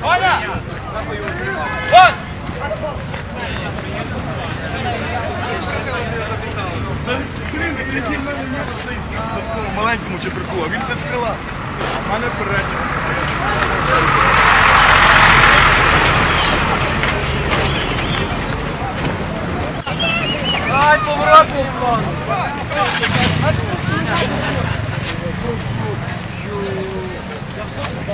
Ваня! Вон! Маленькому чебрику, а він без крила. У мене передня. Ай, поворот, Вовкон!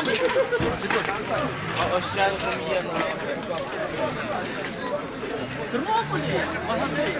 O ścianę pomijano. Тернополі! Магазин!